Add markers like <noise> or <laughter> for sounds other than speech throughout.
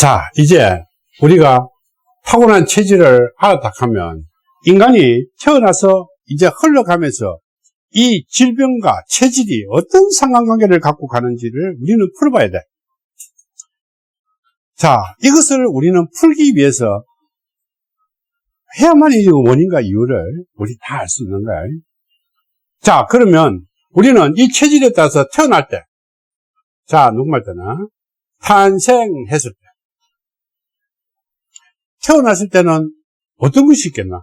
자, 이제 우리가 타고난 체질을 알아tak하면 인간이 태어나서 이제 흘러가면서 이 질병과 체질이 어떤 상관관계를 갖고 가는지를 우리는 풀어봐야 돼. 자, 이것을 우리는 풀기 위해서 해야만 이 원인과 이유를 우리 다 알 수 있는 거야. 자, 그러면 우리는 이 체질에 따라서 태어날 때, 자, 누구말 때나 탄생했을 때, 태어났을 때는 어떤 것이 있겠나?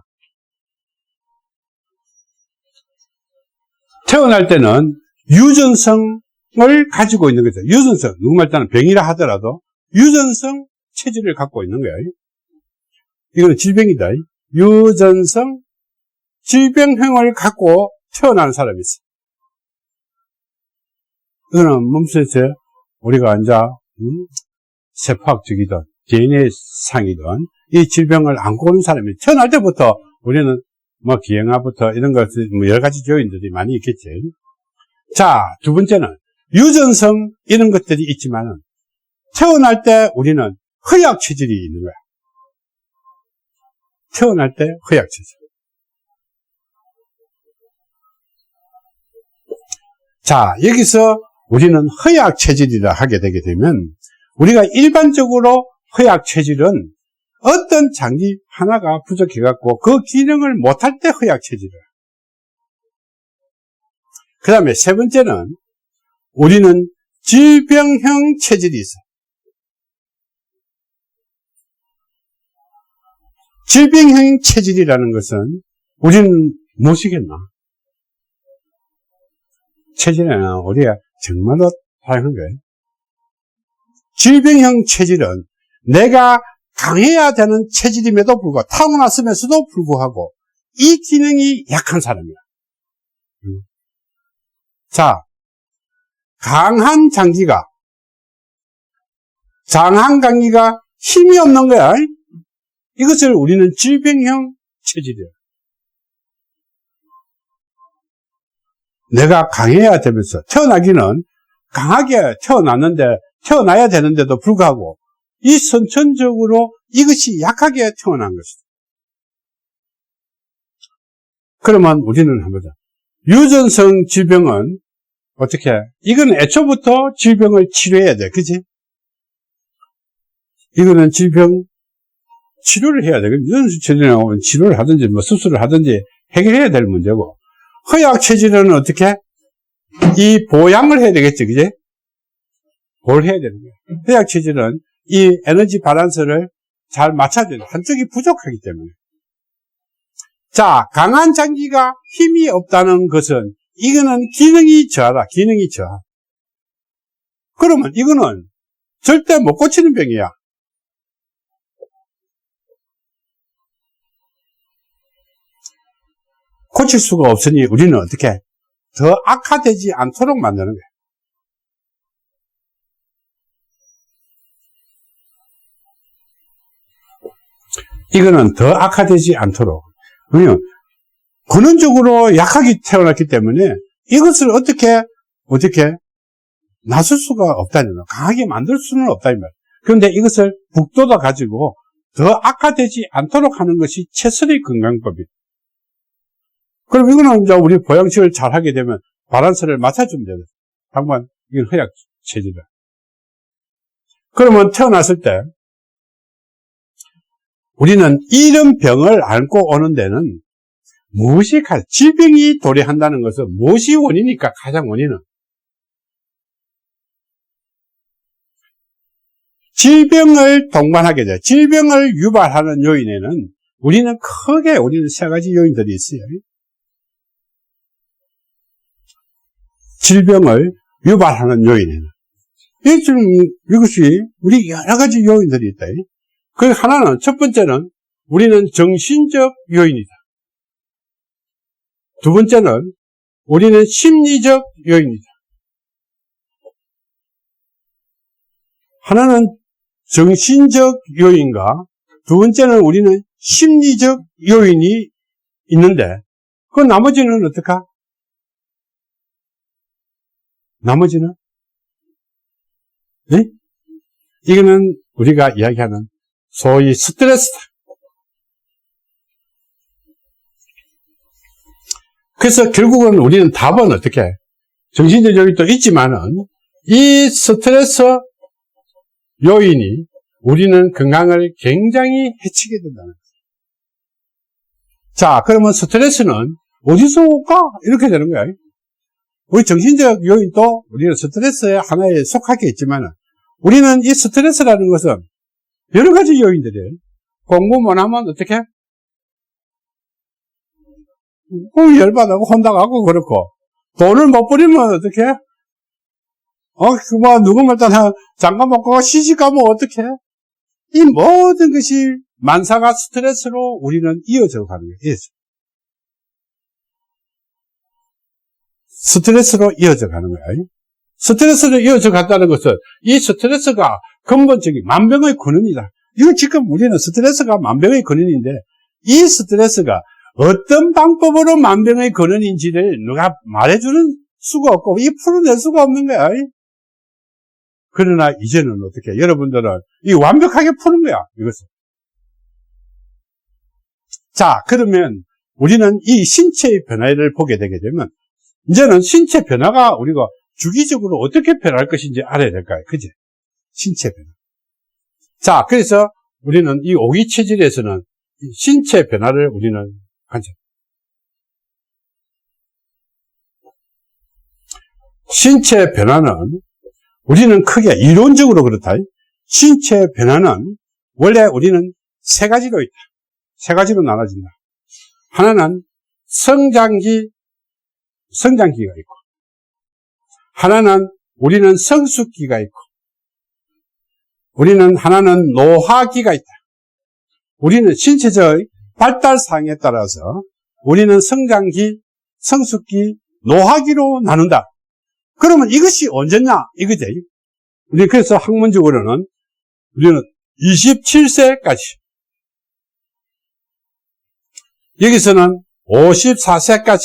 태어날 때는 유전성을 가지고 있는 거죠. 유전성. 누구말 때는 병이라 하더라도 유전성 체질을 갖고 있는 거예요. 이거는 질병이다. 유전성 질병형을 갖고 태어나는 사람이 있어. 이거는 몸속에서 우리가 이제 음, 세포학적이든 DNA 상이든 이 질병을 안고 오는 사람이 태어날 때부터 우리는 뭐 기형아부터 이런 것들 뭐 여러 가지 요인들이 많이 있겠지. 자, 두 번째는 유전성 이런 것들이 있지만은 태어날 때 우리는 허약 체질이 있는 거야. 태어날 때 허약 체질. 자, 여기서 우리는 허약 체질이라 하게 되게 되면 우리가 일반적으로 허약 체질은 어떤 장기 하나가 부족해갖고 그 기능을 못할 때 허약 체질이야. 그 다음에 세 번째는 우리는 질병형 체질이 있어. 질병형 체질이라는 것은 우리는 무엇이겠나? 체질에는 우리가 정말로 다양한 거예요. 질병형 체질은 내가 강해야 되는 체질임에도 불구하고 타고났으면서도 불구하고 이 기능이 약한 사람이야. 음. 자, 강한 장기가 장한 장기가 힘이 없는 거야. 이것을 우리는 질병형 체질이야. 내가 강해야 되면서 태어나기는 강하게 태어났는데 태어나야 되는데도 불구하고 이 선천적으로 이것이 약하게 태어난 것이다. 그러면 우리는 한번 보자. 유전성 질병은 어떻게? 이건 애초부터 질병을 치료해야 돼. 그지? 이거는 질병 치료를 해야 돼. 유전성 체질은 치료를 하든지 뭐 수술을 하든지 해결해야 될 문제고. 허약 체질은 어떻게? 이 보양을 해야 되겠지. 그지? 뭘 해야 되는 거야? 허약 체질은 이 에너지 바란스를 잘 맞춰줘야 돼. 한쪽이 부족하기 때문에. 자, 강한 장기가 힘이 없다는 것은 이거는 기능이 저하다. 기능이 저하. 그러면 이거는 절대 못 고치는 병이야. 고칠 수가 없으니 우리는 어떻게 더 악화되지 않도록 만드는 거야. 이거는 더 악화되지 않도록. 왜냐면, 근원적으로 약하게 태어났기 때문에 이것을 어떻게, 어떻게 나설 수가 없다는 거 강하게 만들 수는 없다는 말 그런데 이것을 북돋아 가지고 더 악화되지 않도록 하는 것이 최선의 건강법이다. 그럼 이거는 이제 우리 보양식을 잘 하게 되면 바란스를 맞춰주면 되는 당만 이건 허약 체질이다. 그러면 태어났을 때 우리는 이런 병을 앓고 오는 데는 무엇이 가 질병이 도래한다는 것은 무엇이 원인이니까 가장 원인은 질병을 동반하게 돼. 질병을 유발하는 요인에는 우리는 크게 우리는 세 가지 요인들이 있어요. 질병을 유발하는 요인에는 이것이 우리 여러 가지 요인들이 있다. 그 하나는 첫 번째는 우리는 정신적 요인이다. 두 번째는 우리는 심리적 요인이다. 하나는 정신적 요인과 두 번째는 우리는 심리적 요인이 있는데 그 나머지는 어떡하? 나머지는? 네? 이거는 우리가 이야기하는 소위 스트레스다. 그래서 결국은 우리는 답은 어떻게? 정신적 요인이 또 있지만은 이 스트레스 요인이 우리는 건강을 굉장히 해치게 된다는 거죠. 자, 그러면 스트레스는 어디서 올까? 이렇게 되는 거야. 우리 정신적 요인도 우리는 스트레스의 하나에 속하겠지만 우리는 이 스트레스라는 것은 여러 가지 요인들이에요. 공부 못하면 어떻게? 그 열받아고 혼나가고 그렇고 돈을 못 버리면 어떻게? 어, 그뭐 누구 말단 잠깐 먹고 시집 가면 어떻게? 이 모든 것이 만사가 스트레스로 우리는 이어져 가는 거예요. 스트레스로 이어져 가는 거예요. 스트레스로 이어져 갔다는 것은 이 스트레스가 근본적인 만병의 근원이다. 이거 지금 우리는 스트레스가 만병의 근원인데 이 스트레스가 어떤 방법으로 만병의 근원인지를 누가 말해주는 수가 없고 이 풀어낼 수가 없는 거야. 그러나 이제는 어떻게 여러분들은 이 완벽하게 푸는 거야 이것을. 자 그러면 우리는 이 신체의 변화를 보게 되게 되면 이제는 신체 변화가 우리가 주기적으로 어떻게 변할 것인지 알아야 될까요? 그지? 신체 변화. 자, 그래서 우리는 이 오기 체질에서는 신체 변화를 우리는 관찰. 신체 변화는 우리는 크게 이론적으로 그렇다. 신체 변화는 원래 우리는 세 가지로 있다. 세 가지로 나눠진다. 하나는 성장기, 성장기가 있고, 하나는 우리는 성숙기가 있고, 우리는 하나는 노화기가 있다. 우리는 신체적 발달 상에 따라서 우리는 성장기, 성숙기, 노화기로 나눈다. 그러면 이것이 언제냐? 이거지. 우리 그래서 학문적으로는 우리는 27세까지 여기서는 54세까지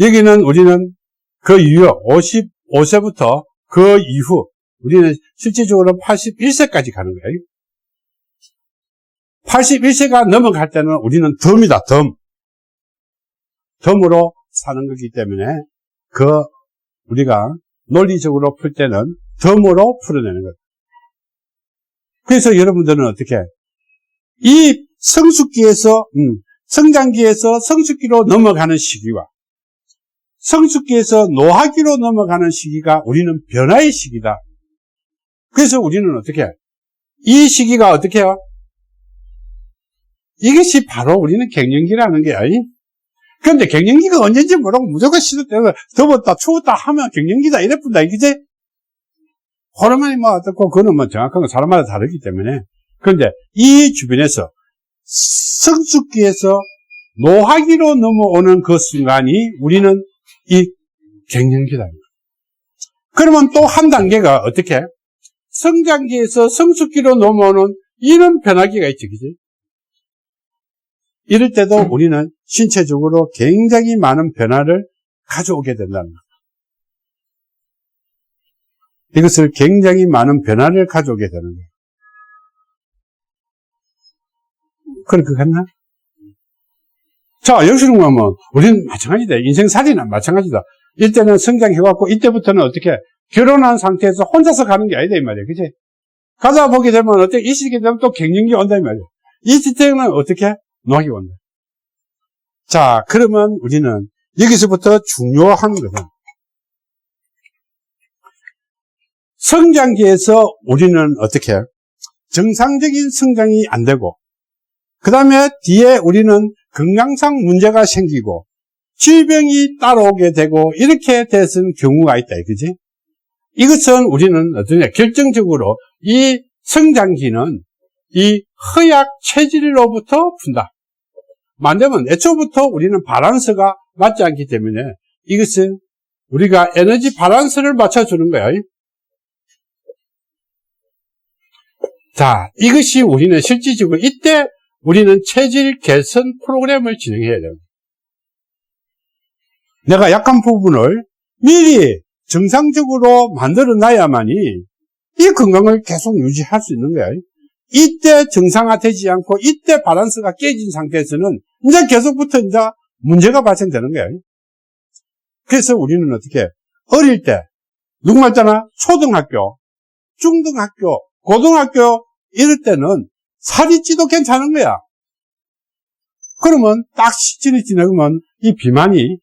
여기는 우리는 그 이후 55세부터 그 이후 우리는 실질적으로 81세까지 가는 거예요. 81세가 넘어갈 때는 우리는 덤이다, 덤. 덤으로 사는 거기 때문에 그 우리가 논리적으로 풀 때는 덤으로 풀어내는 거예요. 그래서 여러분들은 어떻게 이 성숙기에서 음, 성장기에서 성숙기로 넘어가는 시기와 성숙기에서 노화기로 넘어가는 시기가 우리는 변화의 시기다. 그래서 우리는 어떻게 이 시기가 어떻게 해요? 이것이 바로 우리는 갱년기라는 게 아니? 그런데 갱년기가 언제인지 모르고 무조건 시도 때고 더웠다 추웠다 하면 갱년기다 이래뿐다 이기지? 호르몬이 뭐 어떻고 그거는 뭐 정확한 건 사람마다 다르기 때문에 그런데 이 주변에서 성숙기에서 노화기로 넘어오는 그 순간이 우리는 이 갱년기다. 그러면 또 한 단계가 어떻게? 성장기에서 성숙기로 넘어오는 이런 변화기가 있죠. 그지? 이럴 때도 우리는 신체적으로 굉장히 많은 변화를 가져오게 된다는 것. 이것을 굉장히 많은 변화를 가져오게 되는 거예요. 그렇게 갔나? 자, 여기서는 보면, 우리는 마찬가지다. 인생살이나 마찬가지다. 이때는 성장해갖고, 이때부터는 어떻게, 결혼한 상태에서 혼자서 가는 게 아니다, 이 말이야. 그치? 가다 보게 되면, 어떻게, 이 시기에 되면 또 갱년기 온다, 이 말이야. 이 시대는 어떻게? 노학이 온다. 자, 그러면 우리는 여기서부터 중요한 것은, 성장기에서 우리는 어떻게, 정상적인 성장이 안 되고, 그 다음에 뒤에 우리는 건강상 문제가 생기고 질병이 따라오게 되고 이렇게 되는 경우가 있다. 그지? 이것은 우리는 어떠냐 결정적으로 이 성장기는 이 허약 체질로부터 푼다. 만되면 애초부터 우리는 바란스가 맞지 않기 때문에 이것은 우리가 에너지 바란스를 맞춰주는 거야. 자, 이것이 우리는 실질적으로 이때 우리는 체질 개선 프로그램을 진행해야 됩니다. 내가 약한 부분을 미리 정상적으로 만들어 놔야만이 이 건강을 계속 유지할 수 있는 거야. 이때 정상화되지 않고 이때 바란스가 깨진 상태에서는 이제 계속부터 이제 문제가 발생되는 거야. 그래서 우리는 어떻게 어릴 때 누구 말잖아 초등학교, 중등학교, 고등학교 이럴 때는 살이 찌도 괜찮은 거야. 그러면 딱 시즌이 지나면 이 비만이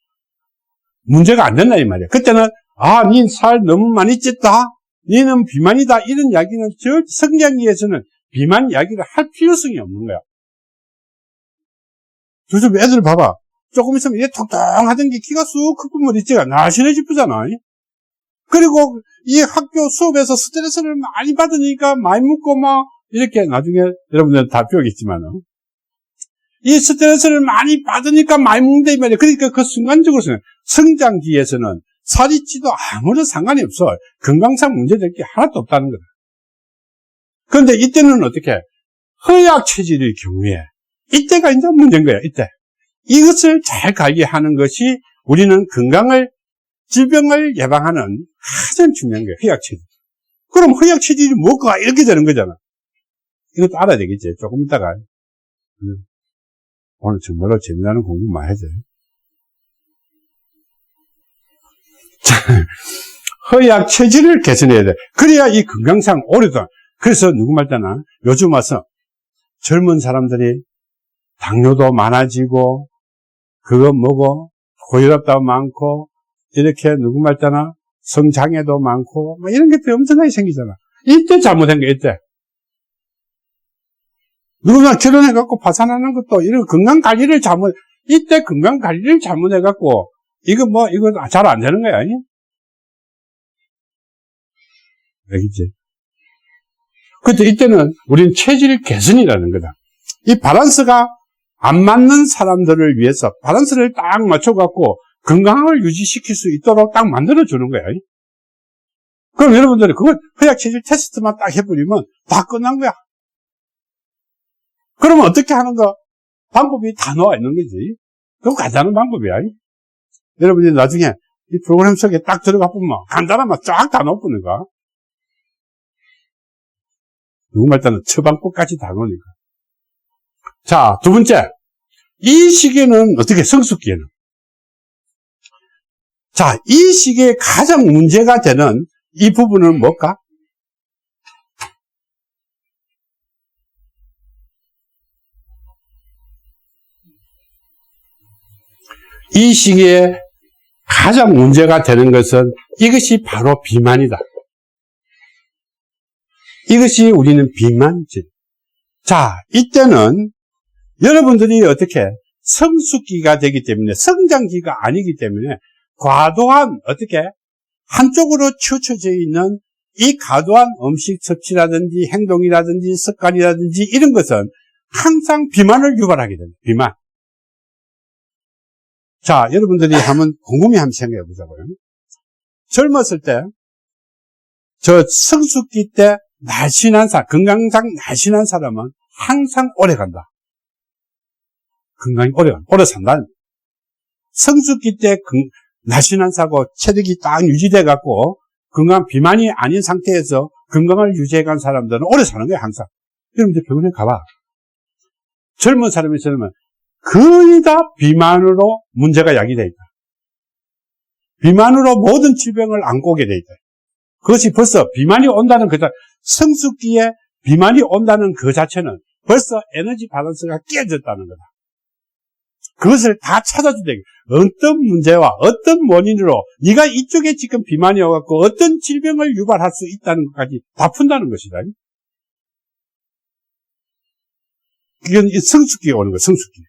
문제가 안 된다 이 말이야. 그때는 아, 니살 너무 많이 쪘다. 니는 비만이다. 이런 이야기는 저 성장기에서는 비만 이야기를 할 필요성이 없는 거야. 요즘 애들 봐봐. 조금 있으면 이게 통통하던 게 키가 쑥 크고 머리띠가 날씬해지쁘잖아. 그리고 이 학교 수업에서 스트레스를 많이 받으니까 많이 묻고 막 이렇게 나중에 여러분들 다 배우겠지만은 이 스트레스를 많이 받으니까 많이 먹는다 이 말이야. 그러니까 그 순간적으로는 성장기에서는 살이 찌도 아무런 상관이 없어. 건강상 문제될 게 하나도 없다는 거다. 그런데 이때는 어떻게? 허약 체질의 경우에 이때가 이제 문제인 거야. 이때 이것을 잘 관리하는 것이 우리는 건강을 질병을 예방하는 가장 중요한 거예요. 허약 체질. 그럼 허약 체질이 뭐가 이렇게 되는 거잖아. 이것도 알아야 되겠지. 조금 있다가 음. 오늘 정말로 재미나는 공부 많이 해줘요. 허약 체질을 개선해야 돼. 그래야 이 건강상 오래도록. 그래서 누구 말잖아. 요즘 와서 젊은 사람들이 당뇨도 많아지고, 그거 뭐고, 고혈압도 많고, 이렇게 누구 말잖아. 성장애도 많고, 뭐 이런 것들이 엄청나게 생기잖아. 이때 잘못한 거야, 이때. 누구나 결혼해갖고 파산하는 것도 이런 건강 관리를 잘못, 이때 건강 관리를 잘못해갖고, 이거 뭐, 이거 잘 안 되는 거야. 아니? 알겠지? 그때 이때는 우리는 체질 개선이라는 거다. 이 바란스가 안 맞는 사람들을 위해서 바란스를 딱 맞춰갖고 건강을 유지시킬 수 있도록 딱 만들어주는 거야. 그럼 여러분들이 그걸 허약 체질 테스트만 딱 해버리면 다 끝난 거야. 그러면 어떻게 하는 거? 방법이 다 나와 있는 거지. 그거 간단한 방법이야. 여러분이 나중에 이 프로그램 속에 딱 들어가 보면 간단하면 쫙다 나오니까. 누구 말따는 처방법까지 다 나오니까. 자, 두 번째. 이 시기는 어떻게 성숙기에는? 자, 이 시기에 가장 문제가 되는 이 부분은 뭘까? 이 시기에 가장 문제가 되는 것은 이것이 바로 비만이다. 이것이 우리는 비만질. 자, 이때는 여러분들이 어떻게 성숙기가 되기 때문에 성장기가 아니기 때문에 과도한 어떻게 한쪽으로 치우쳐져 있는 이 과도한 음식 섭취라든지 행동이라든지 습관이라든지 이런 것은 항상 비만을 유발하게 됩니다. 비만. 자, 여러분들이 한번 곰곰이 한번 생각해 보자고요. 젊었을 때, 저 성숙기 때 날씬한 사람, 건강상 날씬한 사람은 항상 오래 간다. 건강이 오래 간다. 오래 산다. 성숙기 때 날씬한 사고 체력이 딱 유지돼 갖고 건강 비만이 아닌 상태에서 건강을 유지해 간 사람들은 오래 사는 거야, 항상. 이제 병원에 가봐. 젊은 사람이 있으면 거의 다 비만으로 문제가 야기되어 있다. 비만으로 모든 질병을 안고 오게 되어 있다. 그것이 벌써 비만이 온다는 그 성숙기에 비만이 온다는 그 자체는 벌써 에너지 밸런스가 깨졌다는 거다. 그것을 다 찾아주되 어떤 문제와 어떤 원인으로 네가 이쪽에 지금 비만이 와갖고 어떤 질병을 유발할 수 있다는 것까지 다 푼다는 것이다. 이건 성숙기에 오는 거야, 성숙기.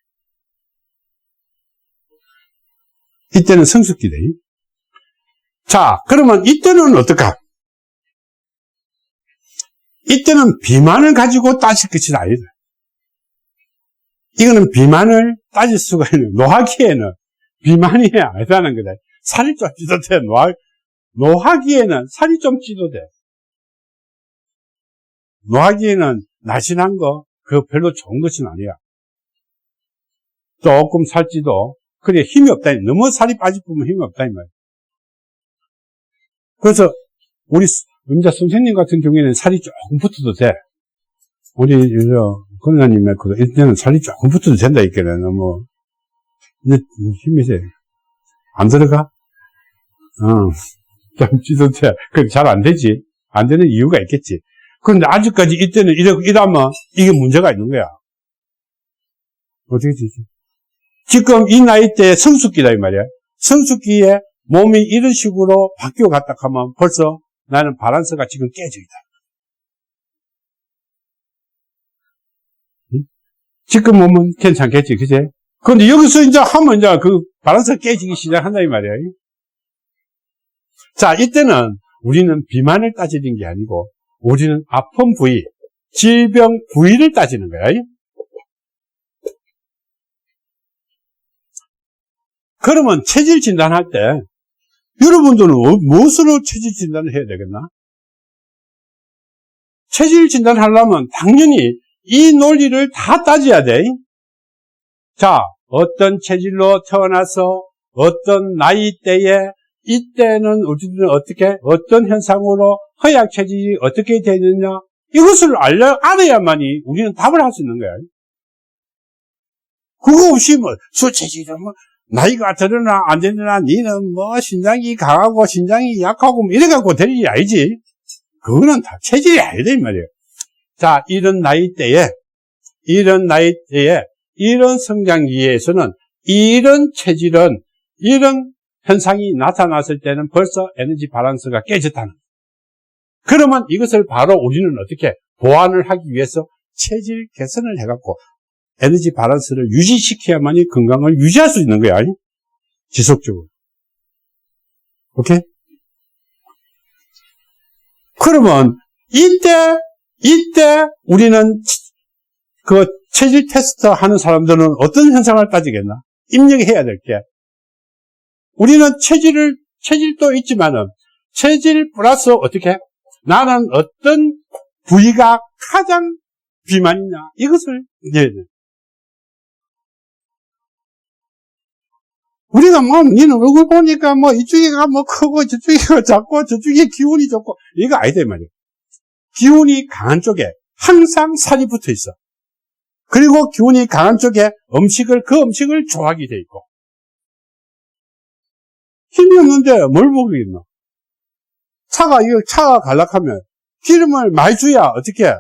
이때는 성숙기대. 자, 그러면 이때는 어떨까? 이때는 비만을 가지고 따질 것이 아니다. 이거는 비만을 따질 수가 있는, 노하기에는 비만이 아니다는 거다. 살이 좀 찌도 돼, 노하, 노하기에는 살이 좀 찌도 돼. 노하기에는 날씬한 거, 그거 별로 좋은 것은 아니야. 조금 살찌도 그래, 힘이 없다. 너무 살이 빠지면 힘이 없다, 이 말이야. 그래서, 우리 음자 선생님 같은 경우에는 살이 조금 붙어도 돼. 우리, 저, 권사님의 그, 이때는 살이 조금 붙어도 된다, 이게는. 뭐, 이제 힘이 세. 안 들어가? 어. 좀 찌든데. 그잘안 되지. 안 되는 이유가 있겠지. 그런데 아직까지 이때는 이러, 이러면 이게 문제가 있는 거야. 어떻게 되지? 지금 이 나이 때 성숙기다, 이 말이야. 성숙기에 몸이 이런 식으로 바뀌어 갔다 하면 벌써 나는 바란스가 지금 깨져 있다. 응? 지금 몸은 괜찮겠지, 그제? 그런데 여기서 이제 하면 이제 그 바란스가 깨지기 시작한다, 이 말이야. 자, 이때는 우리는 비만을 따지는 게 아니고, 우리는 아픈 부위, 질병 부위를 따지는 거야. 그러면 체질 진단할 때 여러분들은 어, 무엇으로 체질 진단을 해야 되겠나? 체질 진단하려면 당연히 이 논리를 다 따져야 돼. 자, 어떤 체질로 태어나서 어떤 나이대에 이때는 우리들은 어떻게 어떤 현상으로 허약 체질이 어떻게 되느냐 이것을 알려, 알아야만이 우리는 답을 할 수 있는 거야. 그거 없이 뭐 수체질은 뭐 나이가 들으나 안 되느나 니는 뭐 신장이 강하고 신장이 약하고 뭐 이래갖고 될 일이 아니지. 그거는 다 체질이 아니다 이 말이에요. 자 이런 나이대에 이런 나이대에 이런 성장기에서는 이런 체질은 이런 현상이 나타났을 때는 벌써 에너지 바란스가 깨졌다는 그러면 이것을 바로 우리는 어떻게 보완을 하기 위해서 체질 개선을 해갖고 에너지 바란스를 유지시켜야만이 건강을 유지할 수 있는 거야. 지속적으로. 오케이? 그러면 이때 이때 우리는 그 체질 테스트 하는 사람들은 어떤 현상을 따지겠나? 입력해야 될 게. 우리는 체질을 체질도 있지만은 체질 플러스 어떻게? 나는 어떤 부위가 가장 비만이냐 이것을 이제 우리가 뭐, 니는 얼굴 보니까 뭐, 이쪽이가 뭐 크고, 저쪽이가 <laughs> 작고, 저쪽에 기운이 좋고, 이거 아니다, 이 말이야. 기운이 강한 쪽에 항상 살이 붙어 있어. 그리고 기운이 강한 쪽에 음식을, 그 음식을 좋아하게 돼 있고. 힘이 없는데 뭘 먹이겠노? 차가, 이거 차가 갈락하면 기름을 많이 줘야 어떻게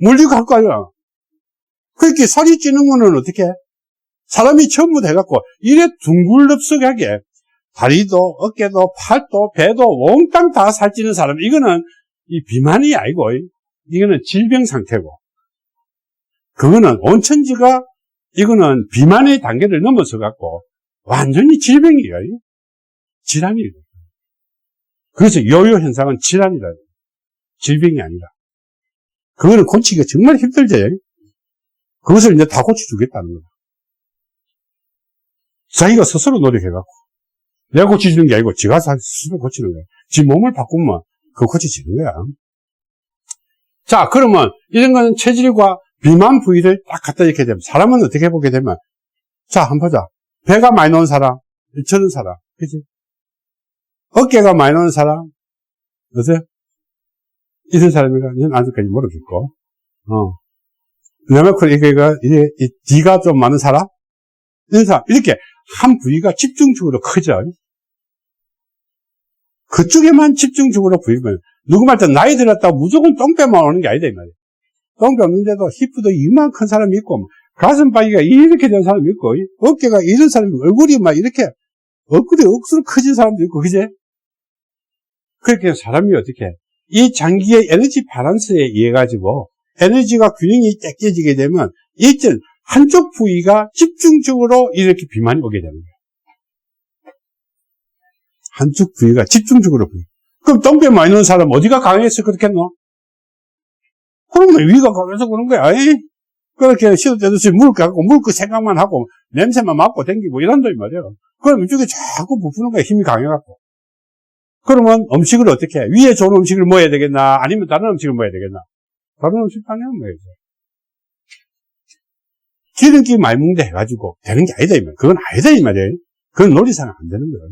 물리고 갈 거야. 그렇게 살이 찌는 거는 어떻게 사람이 전부 다 해갖고 이래 둥글럽석하게 다리도 어깨도 팔도 배도 몽땅 다 살찌는 사람 이거는 이 비만이 아니고 이거는 질병 상태고 그거는 온천지가 이거는 비만의 단계를 넘어서 갖고 완전히 질병이에요. 질환이에요. 그래서 요요 현상은 질환이라 질병이 아니라 그거는 고치기가 정말 힘들죠. 그것을 이제 다 고쳐주겠다는 거다. 자기가 스스로 노력해갖고 내가 고쳐주는 게 아니고 지가 스스로 고치는 거야. 지 몸을 바꾸면 그거 고쳐지는 거야. 자 그러면 이런 거는 체질과 비만 부위를 딱 갖다 이렇게 되면 사람은 어떻게 보게 되면 자 한번 보자. 배가 많이 나온 사람, 저런 사람, 그지? 어깨가 많이 나온 사람, 어때? 이런 사람이가 아직까지 모르겠고, 어. 그다음에 이게, 이게, 이 D가 좀 많은 사람, 이런 사람, 이렇게 한 부위가 집중적으로 크죠. 그쪽에만 집중적으로 부위면 누구 말든 나이 들었다고 무조건 똥배만 오는 게 아니다 이 말이에요. 똥배 없는데도 히프도 이만큰 사람이 있고 가슴 바위가 이렇게 된 사람이 있고 어깨가 이런 사람이 얼굴이 막 이렇게 얼굴이 억수로 커진 사람도 있고 그제? 그렇게 사람이 어떻게 이 장기의 에너지 바란스에 의해 가지고 에너지가 균형이 깨지게 되면 일정 한쪽 부위가 집중적으로 이렇게 비만이 오게 되는 거예요. 한쪽 부위가 집중적으로 부위. 그럼 똥배 많이 넣은 사람 어디가 강해서 그렇겠노? 그러면 위가 강해서 그런 거야. 에이? 그렇게 시도 때도 물 갖고 물그 생각만 하고 냄새만 맡고 댕기고 이런다 이 말이에요. 그럼 이쪽에 자꾸 부푸는 거야 힘이 강해갖고. 그러면 음식을 어떻게 해? 위에 좋은 음식을 먹어야 되겠나? 아니면 다른 음식을 먹어야 되겠나? 다른 음식 당연히 먹어야죠. 많이 먹는데 해가지고 되는 게 아니다, 이 말. 그건 아니다, 이 말이에요. 그건 논리상 안 되는 거예요.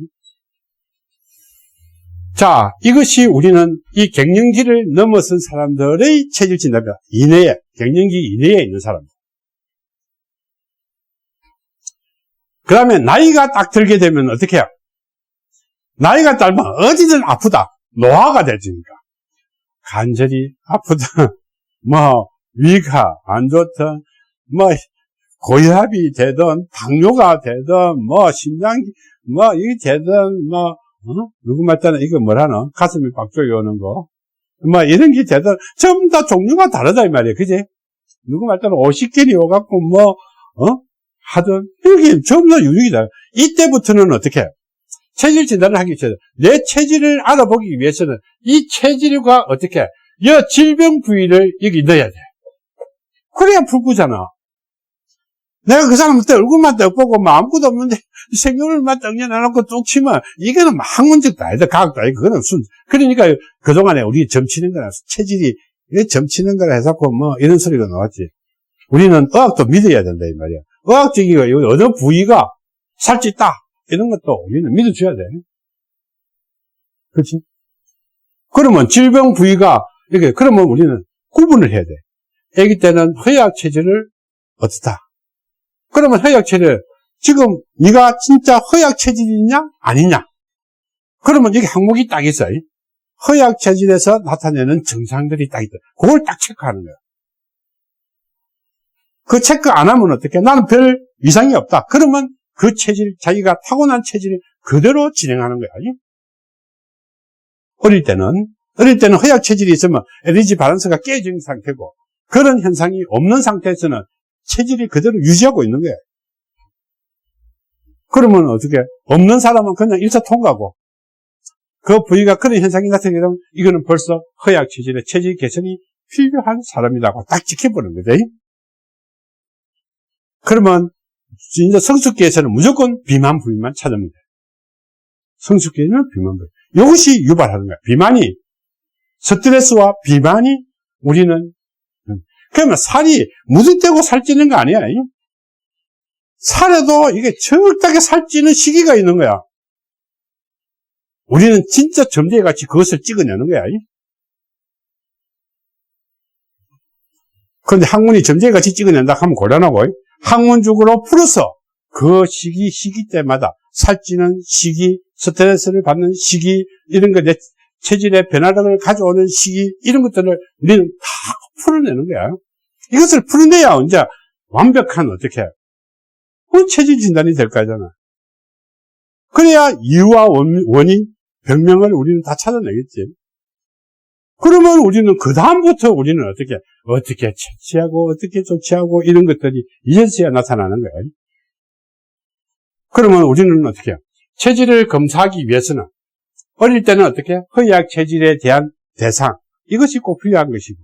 자, 이것이 우리는 이 갱년기를 넘어선 사람들의 체질 진단입니다. 이내에, 갱년기 이내에 있는 사람. 그 다음에 나이가 딱 들게 되면 어떻게 해요? 나이가 짧으면 어디든 아프다. 노화가 되지니까. 간절히 아프다. <laughs> 뭐, 위가 안 좋다. 뭐, 고혈압이 되든, 당뇨가 되든, 뭐, 심장, 뭐, 이게 되든, 뭐, 어? 누구 말따나 이거 뭐라노? 가슴이 빡 쪼여오는 거. 뭐, 이런 게 되든, 전부 다 종류가 다르다, 이 말이야. 그지? 누구 말따나 50개이 오갖고, 뭐, 어? 하든, 이게 전부 다 유익이다. 이때부터는 어떻게 해? 체질 진단을 하기 전에 내 체질을 알아보기 위해서는 이 체질과 어떻게 해? 여 질병 부위를 여기 넣어야 돼. 그래야 풀고잖아. 내가 그 사람 때 얼굴만 딱 보고 뭐 아무것도 없는데 생각을만 떡려놔놓고 뚝 치면 이거는 막 학문적도 아니다. 과학도 아니고 그거는 순. 그러니까 그동안에 우리 점치는 거나 체질이 점치는 거라 해서 뭐 이런 소리가 나왔지. 우리는 의학도 믿어야 된다 이 말이야. 의학적이가 여기 어느 부위가 살찌다 이런 것도 우리는 믿어줘야 돼. 그렇지? 그러면 질병 부위가 이렇게 그러면 우리는 구분을 해야 돼. 아기 때는 허약 체질을 어떻다. 그러면 허약 체질 지금 네가 진짜 허약 체질이냐 아니냐? 그러면 여기 항목이 딱 있어. 허약 체질에서 나타내는 증상들이 딱 있다. 그걸 딱 체크하는 거야. 그 체크 안 하면 어떻게? 나는 별 이상이 없다. 그러면 그 체질, 자기가 타고난 체질을 그대로 진행하는 거야. 어릴 때는, 어릴 때는 허약 체질이 있으면 에너지 바란스가 깨진 상태고, 그런 현상이 없는 상태에서는 체질이 그대로 유지하고 있는 거야. 그러면 어떻게? 없는 사람은 그냥 일차 통과하고, 그 부위가 그런 현상이 나타나게 되면 이거는 벌써 허약 체질의 체질 개선이 필요한 사람이라고 딱 지켜보는 거죠. 그러면 이제 성숙기에서는 무조건 비만 부위만 찾으면 돼. 성숙기에는 비만 부위. 이것이 유발하는 거야. 비만이 스트레스와 비만이 우리는 그러면 살이 무드대고 살찌는 거 아니야. 살에도 이게 적당하게 살찌는 시기가 있는 거야. 우리는 진짜 점쟁이같이 그것을 찍어내는 거야. 그런데 학문이 점쟁이같이 찍어낸다 하면 곤란하고 학문적으로 풀어서 그 시기, 시기 때마다 살찌는 시기, 스트레스를 받는 시기, 이런 거, 내 체질의 변화를 가져오는 시기, 이런 것들을 우리는 다 풀어내는 거야. 이것을 풀어내야 언제 완벽한 어떻게, 그 체질 진단이 될 거잖아. 그래야 이유와 원인, 병명을 우리는 다 찾아내겠지. 그러면 우리는 그 다음부터 우리는 어떻게, 어떻게 채취하고, 어떻게 조치하고, 이런 것들이 이제서야 나타나는 거예요. 그러면 우리는 어떻게, 체질을 검사하기 위해서는, 어릴 때는 어떻게, 허약 체질에 대한 대상, 이것이 꼭 필요한 것이고,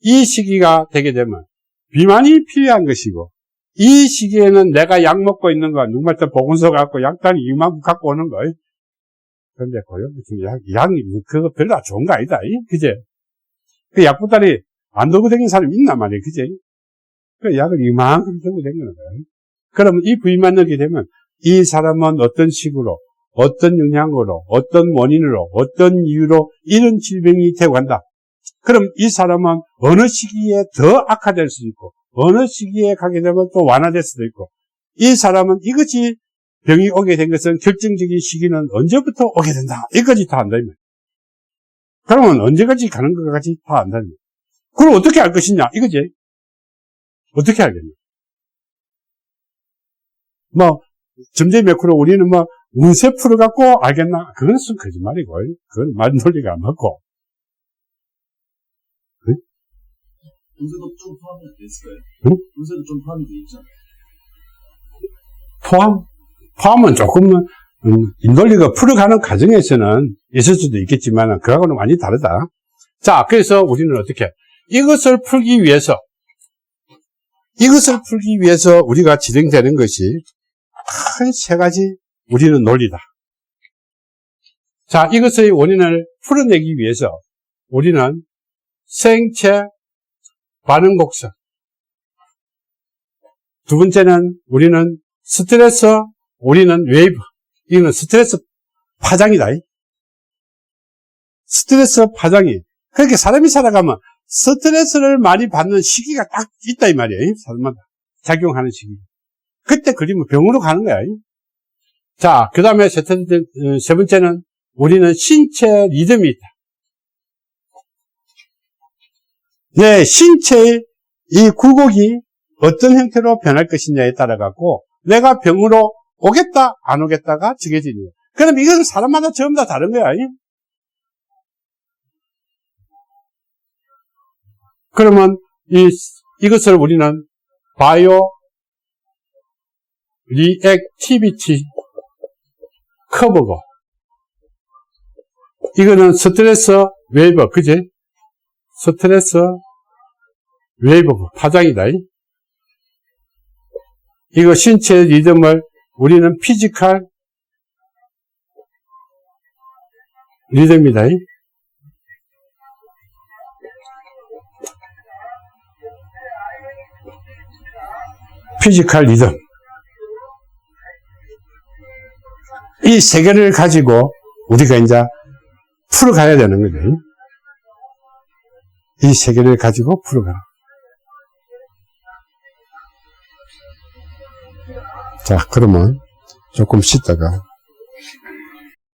이 시기가 되게 되면, 비만이 필요한 것이고, 이 시기에는 내가 약 먹고 있는 거, 누구한테 보건소 갖고 약단 이만큼 갖고 오는 거예요. 그런데 같은 약, 약이 뭐 그거 별로 좋은 거 아니다. 그제? 그 약보다리 안 들고 다니는 사람이 있단 말이에요. 그제? 그 약을 이만큼 들고 다니는 거예요. 그러면 이 부위만 넣게 되면 이 사람은 어떤 식으로, 어떤 영향으로, 어떤 원인으로, 어떤 이유로 이런 질병이 되고 간다. 그럼 이 사람은 어느 시기에 더 악화될 수도 있고, 어느 시기에 가게 되면 또 완화될 수도 있고, 이 사람은 이것이 병이 오게 된 것은 결정적인 시기는 언제부터 오게 된다. 이것까지 다 안다. 그러면 언제까지 가는 것까지 다 안다. 그럼 어떻게 알 것이냐? 이거지. 어떻게 알겠냐? 뭐, 점제 매크로 우리는 뭐, 운세 풀어 갖고 알겠나? 그건 순 거짓말이고, 그건 말 논리가 안 맞고. 운세도 좀 포함이 돼 있을까요? 응? 운세도 좀 포함이 돼 있잖아요. 포함? 포함은 조금은, 음, 인돌리가 풀어가는 과정에서는 있을 수도 있겠지만, 그하고는 완전히 다르다. 자, 그래서 우리는 어떻게, 이것을 풀기 위해서, 이것을 풀기 위해서 우리가 진행되는 것이 큰 세 가지 우리는 논리다. 자, 이것의 원인을 풀어내기 위해서 우리는 생체 반응 곡선. 두 번째는 우리는 스트레스, 우리는 웨이브. 이거는 스트레스 파장이다. 스트레스 파장이. 그렇게 사람이 살아가면 스트레스를 많이 받는 시기가 딱 있다, 이 말이에요. 사람마다. 작용하는 시기. 그때 그리면 병으로 가는 거야. 자, 그 다음에 세, 번째- 어, 세 번째는 우리는 신체 리듬이 있다. 네, 신체의 이 굴곡이 어떤 형태로 변할 것이냐에 따라 갖고 내가 병으로 오겠다, 안 오겠다가 정해지는 거예요. 그럼 이것은 사람마다 전부 다 다른 거야. 아니? 그러면 이, 이것을 우리는 바이오 리액티비티 커버고 이거는 스트레스 웨이버 그제? 스트레스 웨이브 파장이다. 이. 이거 신체 리듬을 우리는 피지컬 리듬이다. 이. 피지컬 리듬. 이세 개를 가지고 우리가 이제 풀어가야 되는 거죠. 이세 개를 가지고 풀어가. 자, 그러면 조금 쉬다가